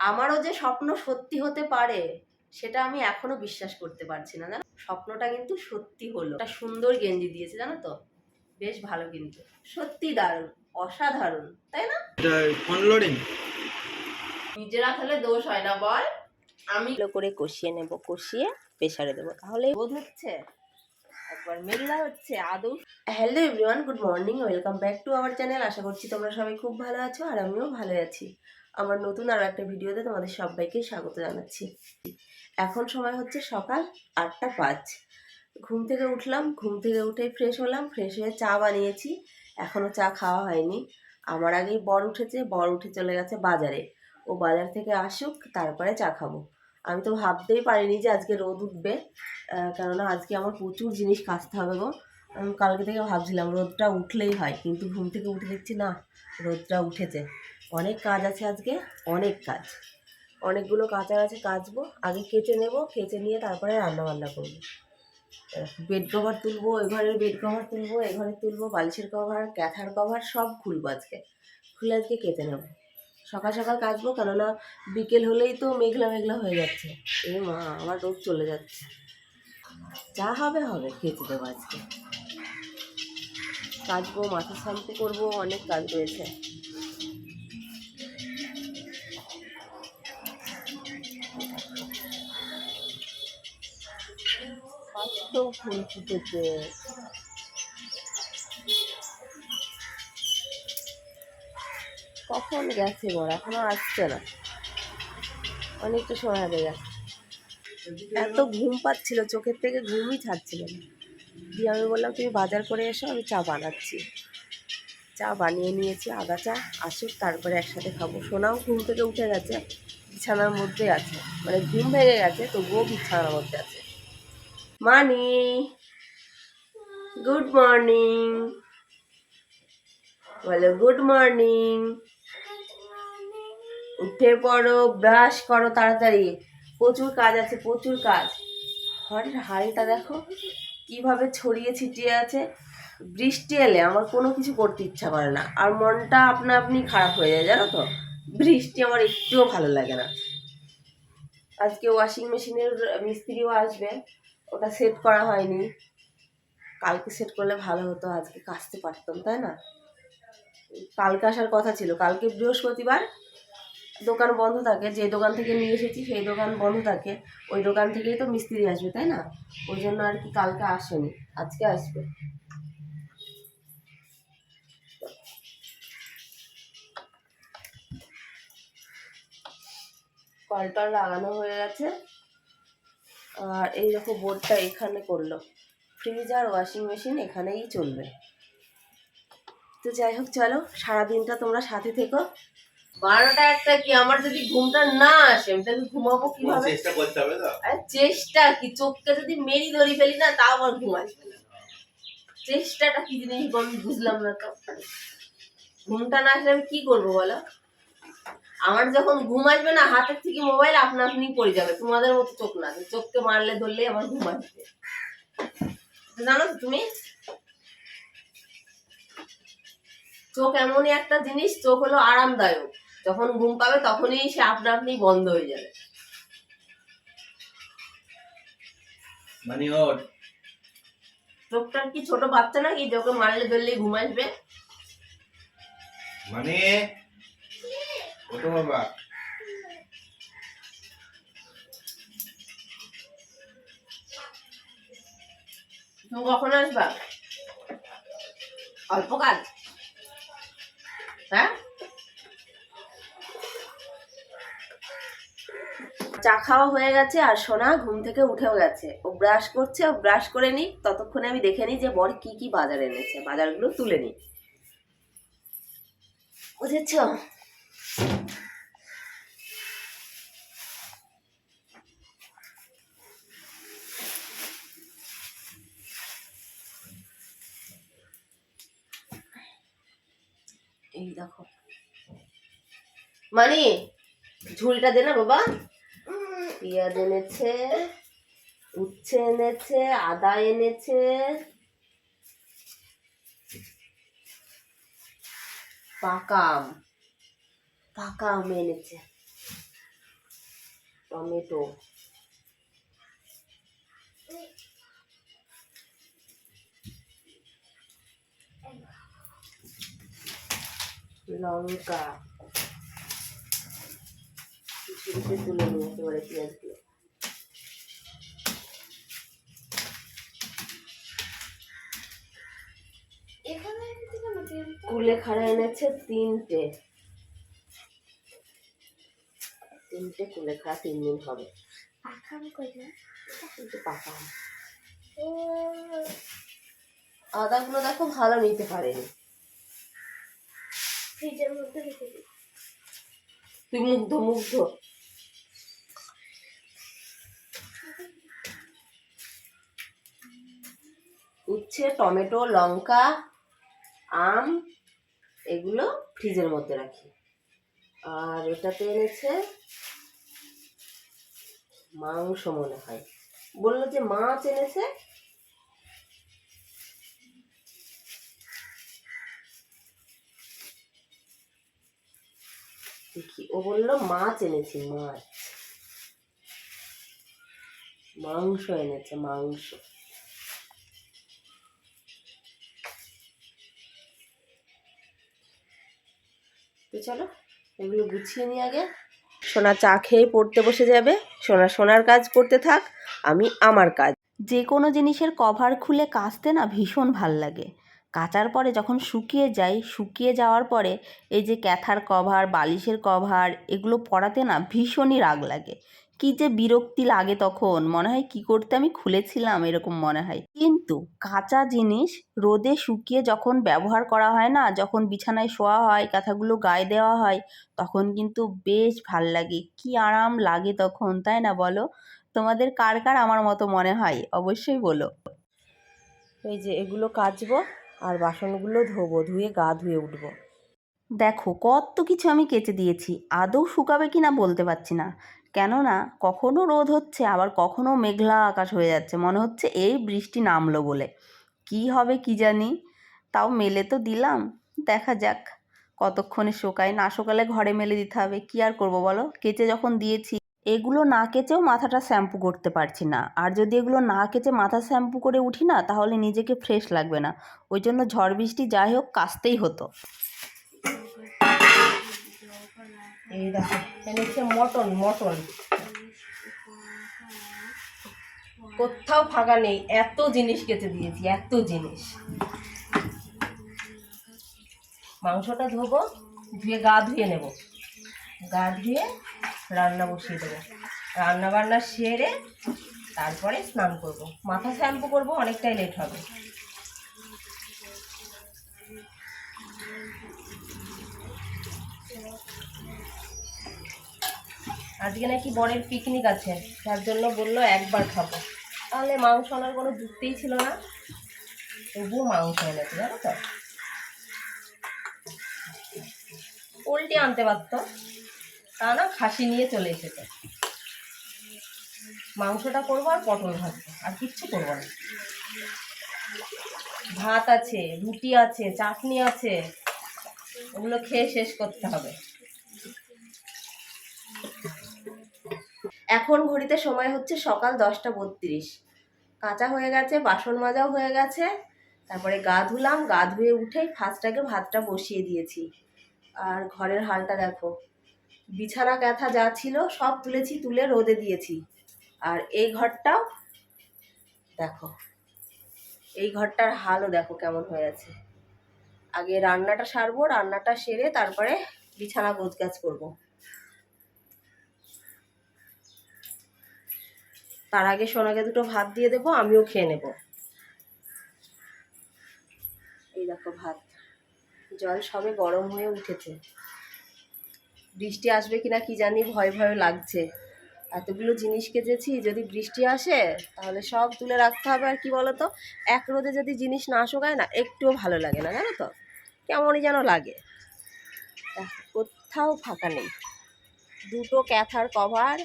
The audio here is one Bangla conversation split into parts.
আমারও যে স্বপ্ন সত্যি হতে পারে সেটা আমি এখনও বিশ্বাস করতে পারছি না। জানো স্বপ্নটা কিন্তু সত্যি হলো। একটা সুন্দর গেঞ্জি দিয়েছে জানো তো? বেশ ভালো কিন্তু। সত্যি দারুণ অসাধারণ তাই না? নিজেরা খেলে দোষ হয় না বল। আমি ভালো করে কষিয়ে নেব কষিয়ে প্রেসারে দেবো। তাহলে বোধ হচ্ছে? একবার মেঘলা হচ্ছে আদৌ। Hello everyone good morning welcome back to our channel আশা করছি তোমরা সবাই খুব ভালো আছো আর আমিও ভালো আছি। আমার নতুন আরও একটা ভিডিওতে তোমাদের সবাইকে স্বাগত জানাচ্ছি। এখন সময় হচ্ছে সকাল আটটা পাঁচ। ঘুম থেকে উঠলাম, ঘুম থেকে উঠে ফ্রেশ হলাম ফ্রেশ হয়ে চা বানিয়েছি। এখনও চা খাওয়া হয়নি। আমার আগেই বর উঠেছে, বর উঠে চলে গেছে বাজারে। ও বাজার থেকে আসুক, তারপরে চা খাব। আমি তো ভাবতেই পারিনি যে আজকে রোদ উঠবে কেননা আজকে আমার প্রচুর জিনিস কাচতে হবে গো। কালকে থেকে ভাবছিলাম রোদটা উঠলেই হয়, কিন্তু ঘুম থেকে উঠে দেখছি না, রোদটা উঠেছে। অনেক কাজ আছে আজকে, অনেক কাজ। অনেকগুলো কাঁচা আছে, কাচবো, আগে কেচে নেব, কেচে নিয়ে তারপরে রান্না বান্না করব বেড কভার তুলবো এ ঘরের বেড কভার তুলবো এ ঘরে তুলবো, বালিশের কভার ক্যাথার কভার সব খুলবো আজকে। খুলে আজকে কেচে নেব। সকাল সকাল কাচবো, কেননা বিকেল হলেই তো মেঘলা মেঘলা হয়ে যাচ্ছে। এ মা, আমার রোদ চলে যাচ্ছে। যা হবে হবে, কেচে দেবো আজকে। কাচবো, মাথা শান্তি করব, অনেক কাজ রয়েছে। কত ফুল ফুটেছে কখন গেছে বড় এখনও আসছে না। অনেকটা সময় হয়ে গেছে। এত ঘুম পাচ্ছিল, চোখের থেকে ঘুমই ছাড়ছিল না। দিয়ে আমি বললাম, তুমি বাজার করে এসো, আমি চা বানাচ্ছি। চা বানিয়ে নিয়েছি, আদা চা, আসুক, তারপরে একসাথে খাব। সোনাও ঘুম থেকে উঠে গেছে, বিছানার মধ্যে আছে। মানে ঘুম ভেঙে গেছে, তবুও বিছানার মধ্যে আছে। মানি গুড মর্নিং বলো গুড মর্নিং উঠে পড়ো ব্রাশ করো তাড়াতাড়ি। প্রচুর কাজ আছে, প্রচুর কাজ। ঘরের হাড়িটা দেখো, কীভাবে ছড়িয়ে ছিটিয়ে আছে। বৃষ্টি এলে আমার কোনো কিছু করতে ইচ্ছা করে না। আর মনটা আপনা আপনি খারাপ হয়ে যায়, জানো তো? বৃষ্টি আমার একটুও ভালো লাগে না। আজকে ওয়াশিং মেশিনের মিস্ত্রিও আসবে। ওটা সেট করা হয়নি। কালকে সেট করলে ভালো হতো, আজকে কাচতে পারতাম, তাই না? কালকে আসার কথা ছিল। কালকে বৃহস্পতিবার দোকান বন্ধ থাকে, যে দোকান থেকে নিয়ে এসেছি সেই দোকান বন্ধ থাকে। ওই দোকান থেকেই তো মিস্ত্রি আসবে, তাই না? ওই জন্য আর কি কালকে আসেনি, আজকে আসবে। কলটা লাগানো হয়ে গেছে। আর এই দেখো বোর্ডটা এখানে করল। ফ্রিজ আর ওয়াশিং মেশিন এখানেই চলবে। তো যাই হোক চলো সারাদিনটা তোমরা সাথে থেকো। বারোটা একটা কি আমার যদি ঘুমটা না আসে আমি তাহলে ঘুমাবো কীভাবে? চেষ্টা করতে হবে তো। চেষ্টা কি চোখকে যদি মেরি ধরি ফেলি না তাও আমার ঘুম আসবে না। চেষ্টাটা কি জিনিস আমি বুঝলাম না তো ঘুমটা না আসলে আমি কি করব বলো? আমার যখন ঘুম আসবে না হাতের থেকে মোবাইল আপনা আপনি পড়ে যাবে। তোমাদের মতো চোখ না চোখকে মারলে ধরলেই আমার ঘুম আসবে। জানো তুমি? চোখ এমনই একটা জিনিস চোখ হলো আরামদায়ক। যখন ঘুম পাবে তখনই সে আপনা আপনি বন্ধ হয়ে যাবে। মানে ওর চোখটার কি ছোট বাচ্চা নাকি? যে ওকে মারলে ধরলেই ঘুম আসবে? মানে হ্যাঁ? চা খাওয়া হয়ে গেছে আর সোনা ঘুম থেকে উঠেও গেছে। ও ব্রাশ করছে, ও ব্রাশ করে নি ততক্ষণে আমি দেখে নিই যে বর কি কি বাজার এনেছে। বাজারগুলো তুলে নি বুঝেছ? এই দেখো। মানে ঝুলটা দে না বাবা। পেঁয়াজ এনেছে, উচ্ছে এনেছে, আদা এনেছে। পাকা আম পাকা আম এনেছে। টমেটো। লঙ্কা। ঝুড়িতে তুলে নিয়ে একেবারে পেঁয়াজ দিয়ে। তেলটা? কুলেখাড়া এনেছে তিনটে। তিনটে কুলেখাড়া তিন দিন হবে। কিন্তু পাকা আদাগুলো দেখো ভালো নিতে পারেনি। ফ্রিজের মধ্যে রেখে তুই মুগ্ধ মুগ্ধ উচ্ছে টমেটো লঙ্কা আম এগুলো ফ্রিজের মধ্যে রাখি। আর এটাতে এনেছে মাংস মনে হয়। বলল যে মাছ এনেছে। দেখি, ও বলল মাছ এনেছি, মাছ। মাংস এনেছে, মাংস। তো চলো এগুলো গুছিয়ে নিয়ে আগে। সোনা চা খেয়ে পড়তে বসে যাবে। সোনা সোনার কাজ করতে থাক, আমি আমার কাজ। যে কোনো জিনিসের কভার খুলে কাচতে না ভীষণ ভালো লাগে। কাচার পরে যখন শুকিয়ে যাই শুকিয়ে যাওয়ার পরে এই যে ক্যাথার কভার, বালিশের কভার, এগুলো পরাতে না ভীষণই রাগ লাগে। কি যে বিরক্তি লাগে তখন। মনে হয় কি করতে আমি খুলেছিলাম, এরকম মনে হয়। কিন্তু কাঁচা জিনিস রোদে শুকিয়ে যখন ব্যবহার করা হয় না, যখন বিছানায় শোয়া হয়, কাঁথাগুলো গায়ে দেওয়া হয়, তখন কিন্তু বেশ ভালো লাগে। কি আরাম লাগে তখন, তাই না বলো? তোমাদের কার কার আমার মতো মনে হয়? অবশ্যই বলো। এই যে এগুলো কাচবো আর বাসনগুলো ধোবো, ধুয়ে গা ধুয়ে উঠবো। দেখো, কত কিছু আমি কেচে দিয়েছি। আদৌ শুকাবে কি না বলতে পারছি না। কেননা কখনো রোদ হচ্ছে, আবার কখনো মেঘলা আকাশ হয়ে যাচ্ছে। মনে হচ্ছে এই বৃষ্টি নামলো বলে। কি হবে কি জানি? তাও মেলে তো দিলাম। দেখা যাক। কতক্ষণে শোকায়? না শোকালে ঘরে মেলে দিতে হবে। কি আর করব বলো? কেচে যখন দিয়েছি, এগুলো না কেচেও মাথাটা শ্যাম্পু করতে পারছি না। আর যদি এগুলো না কেচে মাথা শ্যাম্পু করে উঠি না, তাহলে নিজেকে ফ্রেশ লাগবে না। ওই জন্য ঝড় বৃষ্টি যাই হোক কাচতেই হতো। এই দেখো এনেছে মটন মটন। কোথাও ফাঁকা নেই, এত জিনিস কেটে দিয়েছি, এত জিনিস। মাংসটা ধোবো, ধুয়ে গা ধুয়ে নেব। গা ধুয়ে রান্না বসিয়ে দেবো। রান্না বান্না সেরে তারপরে স্নান করব। মাথা শ্যাম্পু করব, অনেকটাই লেট হবে। আজকে নাকি বরের পিকনিক আছে, তার জন্য বলল একবার খাব। তাহলে মাংস আনার কোনো যুক্তিই ছিল না। তবুও মাংস এনেছে, জানো তো? পোলট্রি আনতে পারতো। তা না, খাসি নিয়ে চলে এসেছে। মাংসটা করব আর পটল ভাজবো, আর কিচ্ছু করব না। ভাত আছে, রুটি আছে, চাটনি আছে, ওগুলো খেয়ে শেষ করতে হবে। এখন ঘড়িতে সময় হচ্ছে সকাল দশটা বত্রিশ। কাঁচা হয়ে গেছে, বাসন মাজাও হয়ে গেছে। তারপরে গা ধুলাম, গা ধুয়ে উঠেই ফার্স্টটাকে ভাতটা বসিয়ে দিয়েছি। আর ঘরের হালটা দেখো, বিছানা ক্যাথা যা ছিল সব তুলেছি, তুলে রোদে দিয়েছি। আর এই ঘরটাও দেখো, এই ঘরটার হালও দেখো কেমন হয়ে আছে আগে রান্নাটা সারবো, রান্নাটা সেরে তারপরে বিছানা গোছগাছ করব। তার আগে সোনাকে দুটো ভাত দিয়ে দেবো, আমিও খেয়ে নেব। এই দেখো ভাত। জল সবে গরম হয়ে উঠেছে। বৃষ্টি আসবে কিনা কি জানি ভয় ভয় লাগছে। এতগুলো জিনিস কেচেছি, যদি বৃষ্টি আসে, তাহলে সব তুলে রাখতে হবে আর কি বলতো? এক রোদে যদি জিনিস না শোকায় না, একটুও ভালো লাগে না, জানো তো? কেমনই যেন লাগে। কোথাও ফাঁকা নেই। দুটো ক্যাথার কভার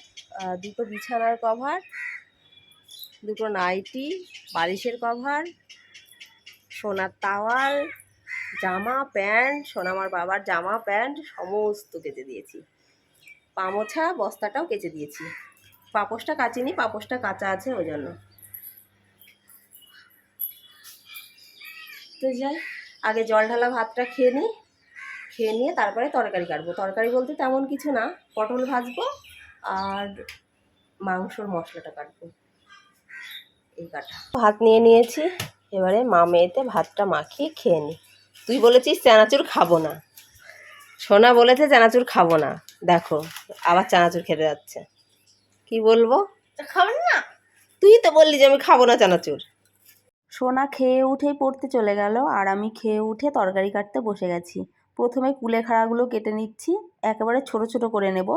দুটো বিছানার কভার দুটো নাইটি, বালিশের কভার, সোনার তাওয়াল, জামা, প্যান্ট, সোনামার বাবার জামা, প্যান্ট, সমস্ত কেচে দিয়েছি। পামোছা বস্তাটাও কেচে দিয়েছি। পাপোশটা কাচিনি, পাপোশটা কাঁচা আছে ওই জন্য। তো যাই, আগে জল ঢালা ভাতটা খেয়ে নিই। খেয়ে নিয়ে তারপরে তরকারি কাটবো। তরকারি বলতে তেমন কিছু না। পটল ভাজবো আর মাংসর মশলাটা কাটবো। এই কাটা। ভাত নিয়ে নিয়েছি এবারে মা মেয়েতে ভাতটা মাখিয়ে খেয়ে নিই তুই বলেছিস চানাচুর খাব না। সোনা বলেছে চানাচুর খাব না। দেখো আবার চানাচুর খেতে যাচ্ছে। কি বলব? খাবেন না। তুই তো বললি যে আমি খাব না চানাচুর। সোনা খেয়ে উঠেই পড়তে চলে গেল আর আমি খেয়ে উঠে তরকারি কাটতে বসে গেছি। প্রথমে কুলেখাড়াগুলো কেটে নিচ্ছি একেবারে ছোট ছোট করে নেব।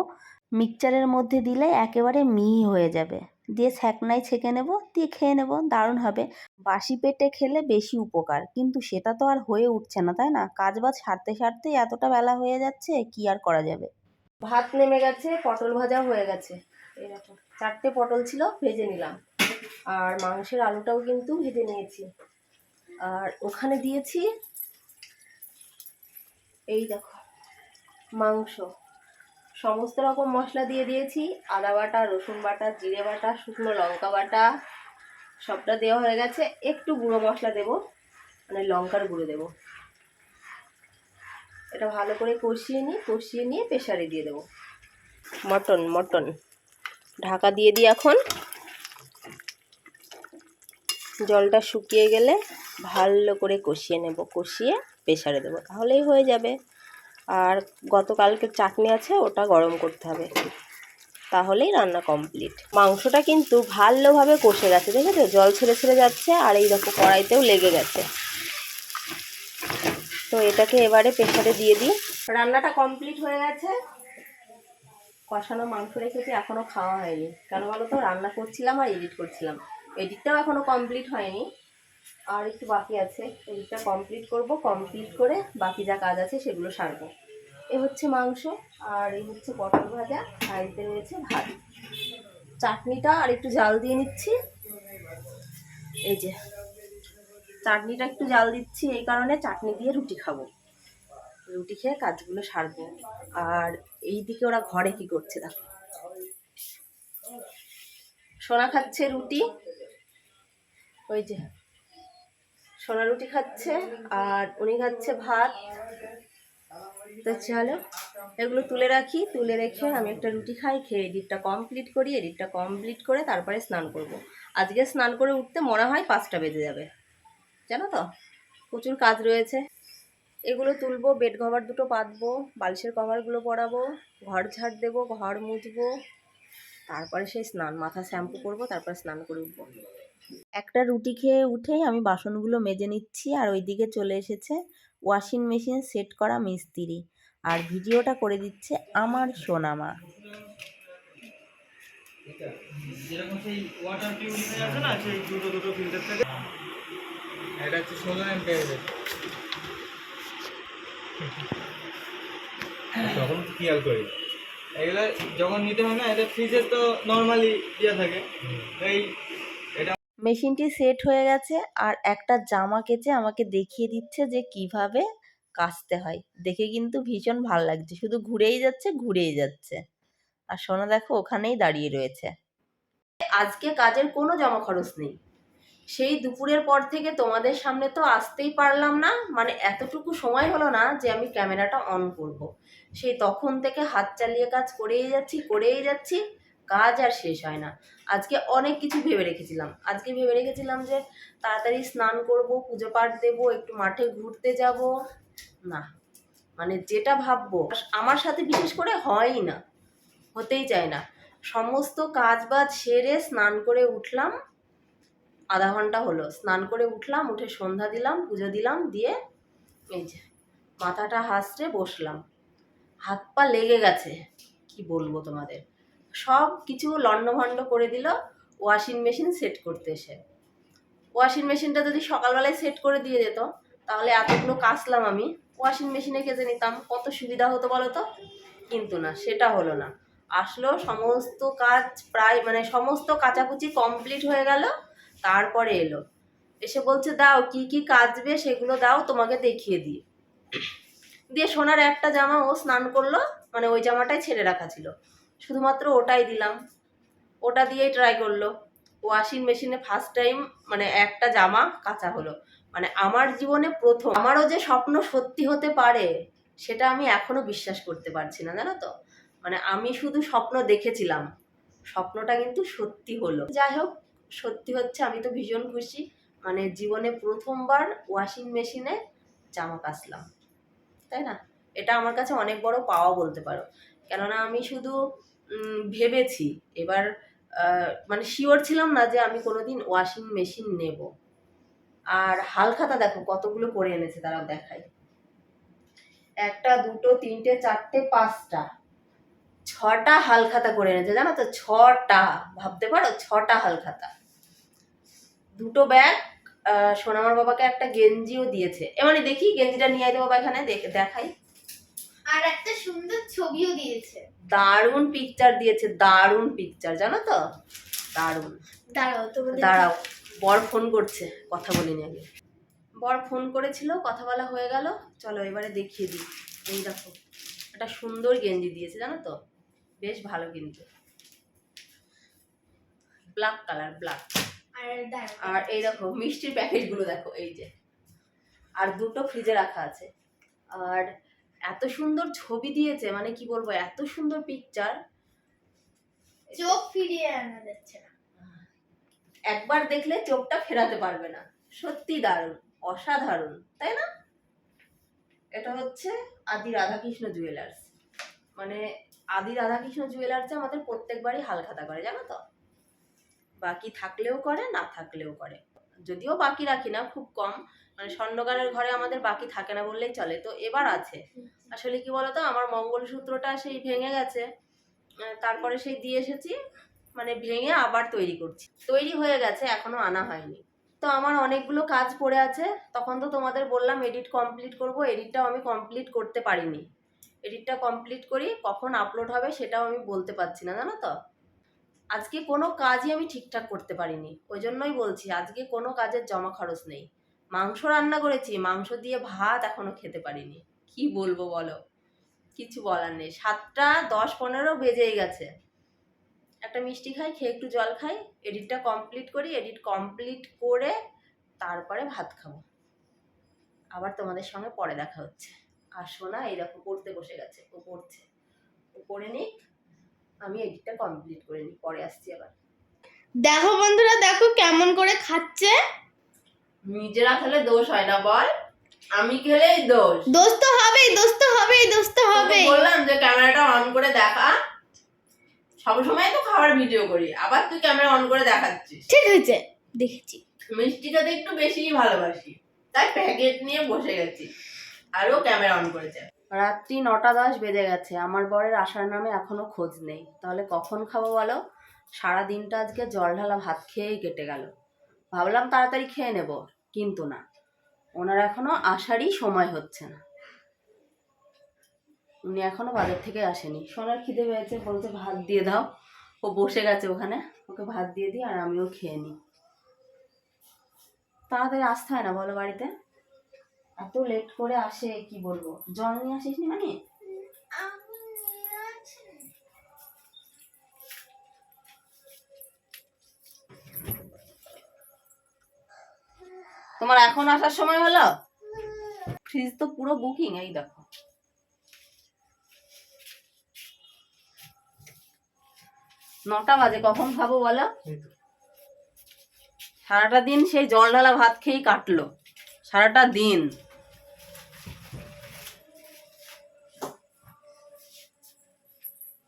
মিক্সচারের মধ্যে দিলে একেবারে মিহি হয়ে যাবে। দিয়ে ছ্যাকনায় ছেঁকে নেব, দিয়ে খেয়ে নেব, দারুণ হবে। বাসি পেটে খেলে বেশি উপকার, কিন্তু সেটা তো আর হয়ে উঠছে না, তাই না? কাজ বাজ সারতে সারতেই এতটা বেলা হয়ে যাচ্ছে, কি আর করা যাবে? ভাত নেমে গেছে, পটল ভাজা হয়ে গেছে। এরকম চারটে পটল ছিল, ভেজে নিলাম। আর মাংসের আলুটাও কিন্তু ভেজে নিয়েছি। আর ওখানে দিয়েছি, এই দেখো, মাংস। সমস্ত রকম মশলা দিয়ে দিয়েছি। আদা বাটা, রসুন বাটা, জিরে বাটা, শুকনো লঙ্কা বাটা, সবটা দেওয়া হয়ে গেছে। একটু গুঁড়ো মশলা দেবো মানে লঙ্কার গুঁড়ো দেবো। এটা ভালো করে কষিয়ে নিই কষিয়ে নিয়ে প্রেশারে দিয়ে দেবো। Mutton mutton. ঢাকা দিয়ে দিই এখন। জলটা শুকিয়ে গেলে ভালো করে কষিয়ে নেব, কষিয়ে প্রেশারে দেবো। তাহলেই হয়ে যাবে। আর গতকালকে চাটনি আছে, ওটা গরম করতে হবে। তাহলেই রান্না কমপ্লিট মাংসটা কিন্তু ভালোভাবে কষে গেছে দেখেছ জল ছেড়ে ছেড়ে যাচ্ছে আর এই দেখো কড়াইতেও লেগে গেছে। তো এটাকে এবারে প্রেশারে দিয়ে দিই। রান্নাটা কমপ্লিট হয়ে গেছে। কষানো মাংস রেখেছি এখনও খাওয়া হয়নি? কেন বলো তো? রান্না করছিলাম আর এডিট করছিলাম। এডিটটাও এখনও কমপ্লিট হয়নি। আর একটু বাকি আছে এডিটটা কমপ্লিট করব কমপ্লিট করে বাকি যা কাজ আছে সেগুলো সারবো। এ হচ্ছে মাংস, আর এই হচ্ছে পটল ভাজা, আর এতে রয়েছে ভাত। চাটনিটা আর একটু জাল দিয়ে নিচ্ছি। এই যে, চাটনিটা একটু জাল দিচ্ছি, এই কারণে চাটনি দিয়ে রুটি খাব। রুটি খেয়ে কাজগুলো সারবো। আর এই দিকে ওরা ঘরে কি করছে দেখো। সোনা খাচ্ছে রুটি। ওই যে সোনা রুটি খাচ্ছে আর উনি খাচ্ছে ভাত। তো চলো, এগুলো তুলে রাখি, তুলে রেখে আমি একটা রুটি খাই, খেয়ে এডিটটা কমপ্লিট করি, এডিটটা কমপ্লিট করে তারপরে স্নান করব। আজকে স্নান করে উঠতে মনে হয় পাঁচটা বেজে যাবে। জানো তো, প্রচুর কাজ রয়েছে। এগুলো তুলবো বেড কভার দুটো পাতবো, বালিশের কভারগুলো পরাবো, ঘর ঝাড় দেবো, ঘর মুছবো, তারপরে সেই স্নান, মাথা শ্যাম্পু করব, তারপরে স্নান করে উঠবো। একটা রুটি খেয়ে উঠেই আমি বাসনগুলো মেজে নিচ্ছি আর ওইদিকে চলে এসেছে ওয়াশিং মেশিন সেট করা মিস্ত্রি। আর ভিডিওটা করে দিচ্ছে আমার সোনামা। যেরকম সেই ওয়াটার পিউরিফায়ার আছে না সেই দুটো দুটো ফিল্টার থাকে। এটা হচ্ছে ষোলো অ্যাম্পিয়ারের তখন খেয়াল করি। এগুলো যখন নিতে হয় না এটা ফ্রিজের তো নর্মালি দেওয়া থাকে। এই মেশিনটি সেট হয়ে গেছে আর একটা জামা কেচে আমাকে দেখিয়ে দিচ্ছে যে কীভাবে কাচতে হয়। দেখে কিন্তু ভীষণ ভালো লাগছে। শুধু ঘুরেই যাচ্ছে ঘুরেই যাচ্ছে। আর সোনা দেখো ওখানেই দাঁড়িয়ে রয়েছে। আজকে কাজের কোনো জমা খরচ নেই। সেই দুপুরের পর থেকে তোমাদের সামনে তো আসতেই পারলাম না। মানে এতটুকু সময় হলো না যে আমি ক্যামেরাটা অন করব। সেই তখন থেকে হাত চালিয়ে কাজ করেই যাচ্ছি করেই যাচ্ছি। কাজ আর শেষ হয় না। আজকে অনেক কিছু ভেবে রেখেছিলাম। আজকে ভেবে রেখেছিলাম যে তাড়াতাড়ি স্নান করব, পুজো পাঠ দেবো, একটু মাঠে ঘুরতে যাব। না মানে যেটা ভাববো আমার সাথে বিশেষ করে হয়ই না, হতেই চায় না। সমস্ত কাজ বাজ সেরে স্নান করে উঠলাম। আধা ঘণ্টা হলো, স্নান করে উঠলাম, উঠে সন্ধ্যা দিলাম, পুজো দিলাম, দিয়ে এই যে মাথাটা হাসড়ে বসলাম। হাত পা লেগে গেছে, কি বলব তোমাদের? সব কিছু লণ্ডভণ্ড করে দিল ওয়াশিং মেশিন সেট করতে এসে। ওয়াশিং মেশিনটা যদি সকালবেলায় সেট করে দিয়ে যেত তাহলে এতগুলো কাচলাম আমি। ওয়াশিং মেশিনে কেজে নিতাম, কত সুবিধা হতো বলো তো? কিন্তু না, সেটা হলো না। আসলো সমস্ত কাজ প্রায় মানে সমস্ত কাচাকুচি কমপ্লিট হয়ে গেল, তারপরে এলো। এসে বলছে, দাও, কি কি কাচবে সেগুলো দাও, তোমাকে দেখিয়ে দিই। দিয়ে সোনার একটা জামা ও স্নান করল মানে ওই জামাটাই ছেড়ে রাখা ছিল। শুধুমাত্র ওটাই দিলাম। ওটা দিয়েই ট্রাই করল। ওয়াশিং মেশিনে ফার্স্ট টাইম মানে একটা জামা কাঁচা হলো। মানে আমার জীবনে প্রথম। আমারও যে স্বপ্ন সত্যি হতে পারে, সেটা আমি এখনও বিশ্বাস করতে পারছি না, জানো তো? মানে আমি শুধু স্বপ্ন দেখেছিলাম। স্বপ্নটা কিন্তু সত্যি হলো। যাই হোক, সত্যি হচ্ছে, আমি তো ভীষণ খুশি। মানে জীবনে প্রথমবার ওয়াশিং মেশিনে জামা কাচলাম। তাই না? এটা আমার কাছে অনেক বড় পাওয়া বলতে পারো। কেননা আমি শুধু ভেবেছি। এবার মানে শিওর ছিলাম না যে আমি কোনোদিন ওয়াশিং মেশিন নেব। আর হালখাতা দেখো, কতগুলো করে এনেছে তারা দেখাই একটা, দুটো, তিনটে, চারটে, পাঁচটা। ছটা হালখাতা করে এনেছে, জানো তো? ছটা, ভাবতে পারো? ছটা হালখাতা। দুটো ব্যাগ সোনামার বাবাকে একটা গেঞ্জিও দিয়েছে। এমনি দেখি, গেঞ্জিটা নিয়ে আয় বাবা এখানে, দেখ- দেখাই। আর একটা সুন্দর ছবিও দিয়েছে। দারুণ পিকচার দিয়েছে দারুণ পিকচার জানো তো? দারুণ। দাঁড়াও তোমাদের দাঁড়াও বর ফোন করছে কথা বলিনি আগে। বর ফোন করেছিল কথা বলা হয়ে গেল চলো এবারে দেখিয়ে দিই। এই দেখো একটা সুন্দর গেঞ্জি দিয়েছে জানো তো? বেশ ভালো কিন্তু ব্ল্যাক কালার ব্ল্যাক আর এই দেখো মিষ্টির প্যাকেটগুলো দেখো এই যে। আর দুটো ফ্রিজে রাখা আছে। আর এত সুন্দর ছবি দিয়েছে মানে কি বলব এত সুন্দর পিকচার চোখ ফিরিয়ে আনা যাচ্ছে না। একবার দেখলে চোখটা ফেরাতে পারবে না। সত্যি দারুণ অসাধারণ তাই না? এটা হচ্ছে আদি রাধাকৃষ্ণ জুয়েলার্স মানে আদি রাধাকৃষ্ণ জুয়েলার্সে আমাদের প্রত্যেকবারই হালখাতা করে জানো তো? বাকি থাকলেও করে না থাকলেও করে। যদিও বাকি রাখি না খুব কম। মানে স্বর্ণকারের ঘরে আমাদের বাকি থাকে না বললেই চলে। তো এবার আছে। আসলে কি বলতো, আমার মঙ্গলসূত্রটা সেই ভেঙে গেছে। তারপরে সেই দিয়ে এসেছি মানে ভেঙে আবার তৈরি করছি। তৈরি হয়ে গেছে, এখনও আনা হয়নি। তো আমার অনেকগুলো কাজ পড়ে আছে। তখন তো তোমাদের বললাম এডিট কমপ্লিট করব এডিটটাও আমি কমপ্লিট করতে পারিনি। এডিটটা কমপ্লিট করি, কখন আপলোড হবে সেটাও আমি বলতে পারছি না, জানো তো? আজকে কোনো কাজই আমি ঠিকঠাক করতে পারিনি। ওই জন্যই বলছি, আজকে কোনো কাজের জমা খরচ নেই। মাংস রান্না করেছি, মাংস দিয়ে ভাত এখনও খেতে পারিনি। কি বলব বলো? কিছু বলার নেই। সাতটা দশ পনেরো বেজেই গেছে। একটা মিষ্টি খাই, খেয়ে একটু জল খাই এডিটটা কমপ্লিট করি এডিট কমপ্লিট করে তারপরে ভাত খাব। আবার তোমাদের সঙ্গে পরে দেখা হচ্ছে। আর শোনা এই দেখো পড়তে বসে গেছে, ও পড়ছে। ও পড়ে নিক, আমি এডিটটা কমপ্লিট করে নিই, পরে আসছি আবার। দেখো বন্ধুরা, দেখো কেমন করে খাচ্ছে। নিজেরা খেলে দোষ হয় না বল। আমি খেলেই দোষ। দোষ তো হবেই দোষ তো হবেই দোষ তো হবেই। বললাম যে ক্যামেরাটা অন করে দেখা। সবসময় তো খাবার ভিডিও করি আবার তুই ক্যামেরা অন করে দেখাচ্ছিস। ঠিক হয়েছে দেখেছি। মিষ্টি খেতে একটু বেশিই ভালোবাসি তাই প্যাকেট নিয়ে বসে গেছি আরও ক্যামেরা অন করেছে। রাত্রি নটা দশ বেজে গেছে আমার বরের আসার নামে এখনও খোঁজ নেই। তাহলে কখন খাব বলো? সারা দিনটা আজকে জল ঢালা ভাত খেয়েই কেটে গেল। ভাবলাম তাড়াতাড়ি খেয়ে নেব। কিন্তু না। ওনার এখনও আসারই সময় হচ্ছে না। উনি এখনও বাজার থেকে আসেনি। সোনার খিদে পেয়েছে বলতে ভাত দিয়ে দাও। ও বসে গেছে ওখানে। ওকে ভাত দিয়ে দিই আর আমিও খেয়ে নিই। তাড়াতাড়ি আসতে হয় না বলো বাড়িতে? এত লেট করে আসে, কি বলব? জল নিয়ে আসিস নি মানে? তোমার এখন আসার সময় হলো? ফ্রিজ তো পুরো বুকিং এই দেখো। নটা বাজে কখন খাব বলো? সারাটা দিন সেই জল ঢালা ভাত খেয়েই কাটলো। সারাটা দিন।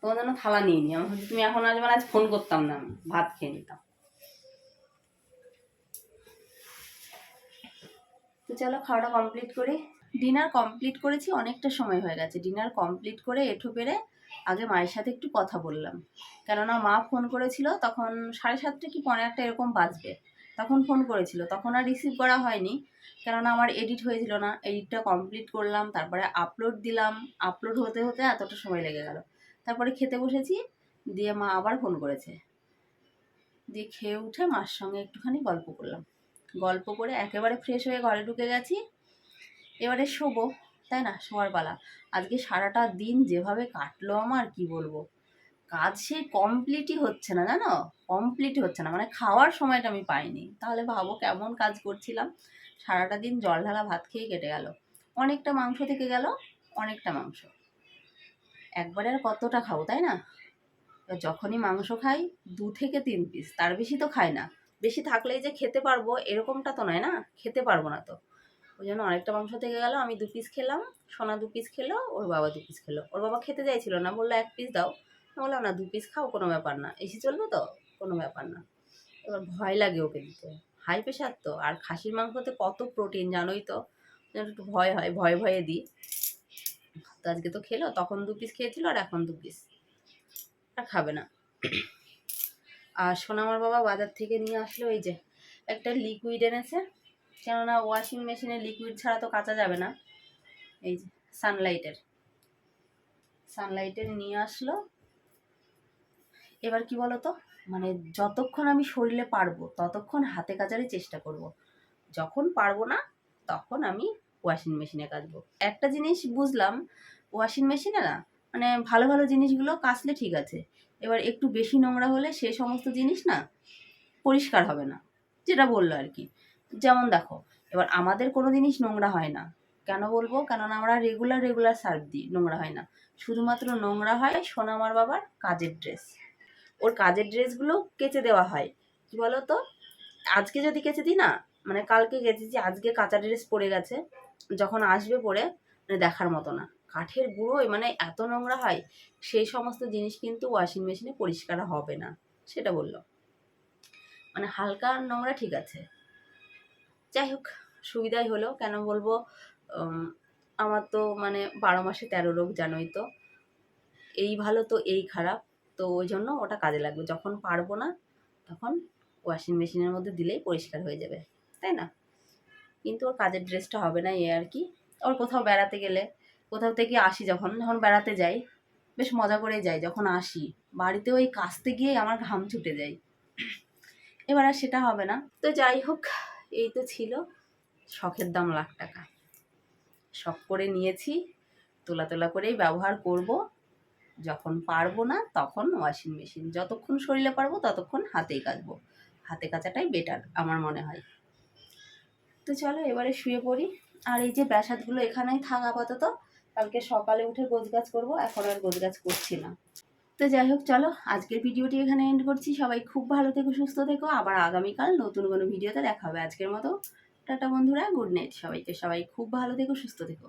তোমার জন্য থালা নিয়ে নি। আমি তুমি এখন আসবে আজ ফোন করতাম না। আমি ভাত খেয়ে নিতাম। চলো খাওয়াটা কমপ্লিট করি। ডিনার কমপ্লিট করেছি, অনেকটা সময় হয়ে গেছে। ডিনার কমপ্লিট করে এঠো পেরে আগে মায়ের সাথে একটু কথা বললাম। কেননা মা ফোন করেছিল, তখন সাড়ে সাতটা কি পনেরো একটা এরকম বাজবে। তখন ফোন করেছিল, তখন আর রিসিভ করা হয়নি। কেননা আমার এডিট হয়েছিল না এডিটটা কমপ্লিট করলাম, তারপরে আপলোড দিলাম। আপলোড হতে হতে এতটা সময় লেগে গেল। তারপরে খেতে বসেছি, দিয়ে মা আবার ফোন করেছে। দিয়ে খেয়ে উঠে মার সঙ্গে একটুখানি গল্প করলাম। গল্প করে একেবারে ফ্রেশ হয়ে ঘরে ঢুকে গেছি। এবারে শোবো, তাই না? শোয়ার পালা। আজকে সারাটা দিন যেভাবে কাটলো আমার, কি বলব? কাজ সে কমপ্লিটই হচ্ছে না, জানো? কমপ্লিটই হচ্ছে না। মানে খাওয়ার সময়টা আমি পাইনি। তাহলে ভাবো কেমন কাজ করছিলাম। সারাটা দিন জল ঢালা ভাত খেয়ে কেটে গেল। অনেকটা মাংস থেকে গেল, অনেকটা মাংস। একবারে আর কতটা খাব, তাই না? যখনই মাংস খাই, দু থেকে তিন পিস তার বেশি তো খাই না। বেশি থাকলেই যে খেতে পারব, এরকমটা তো নয় না? খেতে পারব না তো। ওই জন্য অনেকটা মাংস থেকে গেল, আমি দু পিস খেলাম, সোনা দু পিস খেলো, ওর বাবা দু পিস খেলো। ওর বাবা খেতে চাইছিল না, বলল এক পিস দাও। বললাম, না, দু পিস খাও, কোনো ব্যাপার না। এসে চলবে তো, কোনো ব্যাপার না। এবার ভয় লাগে ওকে দিতে। হাই প্রেশার তো, আর খাসির মাংসতে কত প্রোটিন জানোই তো। একটু ভয় হয়, ভয়ে ভয়ে দিই। তো আজকে তো খেলো, তখন দু পিস খেয়েছিল আর এখন দু পিস আর খাবে না। আর সোনামার বাবা বাজার থেকে নিয়ে আসলো এই যে একটা লিকুইড এনেছে। কেননা ওয়াশিং মেশিনে লিকুইড ছাড়া তো কাচা যাবে না। এই যে সানলাইটের সানলাইটের নিয়ে আসলো। এবার কি বলো তো মানে যতক্ষণ আমি শরীরে পারব, ততক্ষণ হাতে কাচারই চেষ্টা করব। যখন পারব না, তখন আমি ওয়াশিং মেশিনে কাচবো। একটা জিনিস বুঝলাম ওয়াশিং মেশিনে না মানে ভালো ভালো জিনিসগুলো কাচলে ঠিক আছে। এবার একটু বেশি নোংরা হলে সে সমস্ত জিনিস না পরিষ্কার হবে না, যেটা বলল আর কি। যেমন দেখো, এবার আমাদের কোনো জিনিস নোংরা হয় না। কেন বলব? কেননা আমরা রেগুলার রেগুলার সার্ভ দিই, নোংরা হয় না। শুধুমাত্র নোংরা হয় সোনামার বাবার কাজের ড্রেস ওর কাজের ড্রেসগুলো কেচে দেওয়া হয়। কি বলো তো আজকে যদি কেচে দিই না মানে কালকে কেচেছি, আজকে কাঁচা ড্রেস পরে গেছে, যখন আসবে পরে মানে দেখার মতো না। কাঠের গুঁড়োয় মানে এত নোংরা হয়, সেই সমস্ত জিনিস কিন্তু ওয়াশিং মেশিনে পরিষ্কার হবে না, সেটা বলল। মানে হালকা নোংরা ঠিক আছে। যাই হোক, সুবিধাই হলো, কেন বলব? আমার তো মানে বারো মাসে তেরো রোগ জানোই তো। এই ভালো তো এই খারাপ, তো ওই জন্য ওটা কাজে লাগবে। যখন পারব না, তখন ওয়াশিং মেশিনের মধ্যে দিলেই পরিষ্কার হয়ে যাবে, তাই না? কিন্তু ওর কাজের ড্রেসটা হবে না এ আর কি। ওর কোথাও বেড়াতে গেলে কোথাও থেকে আসি যখন যখন বেড়াতে যাই, বেশ মজা করে যাই যখন আসি। বাড়িতে ওই কাচতে গিয়ে আমার ঘাম ছুটে যায়। এবার আর সেটা হবে না। তো যাই হোক, এই তো ছিল শখের দাম লাখ টাকা। শখ করে নিয়েছি, তোলা তোলা করেই ব্যবহার করব। যখন পারব না তখন ওয়াশিং মেশিন যতক্ষণ শরীরে পারব ততক্ষণ হাতেই কাচবো। হাতে কাচাটাই বেটার আমার মনে হয়। তো চলো এবারে শুয়ে পড়ি। আর এই যে ব্যাসাদগুলো এখানেই থাক আপাতত। কালকে সকালে উঠে গোছগাছ করব, এখন আর গোছগাছ করছি না। তো যাই হোক, চলো, আজকের ভিডিওটি এখানে এন্ড করছি। সবাই খুব ভালো থেকো, সুস্থ থেকো। আবার আগামীকাল নতুন কোনো ভিডিওতে দেখা হবে। আজকের মতো, টাটা বন্ধুরা গুড নাইট সবাইকে। সবাই খুব ভালো থেকো, সুস্থ থেকো।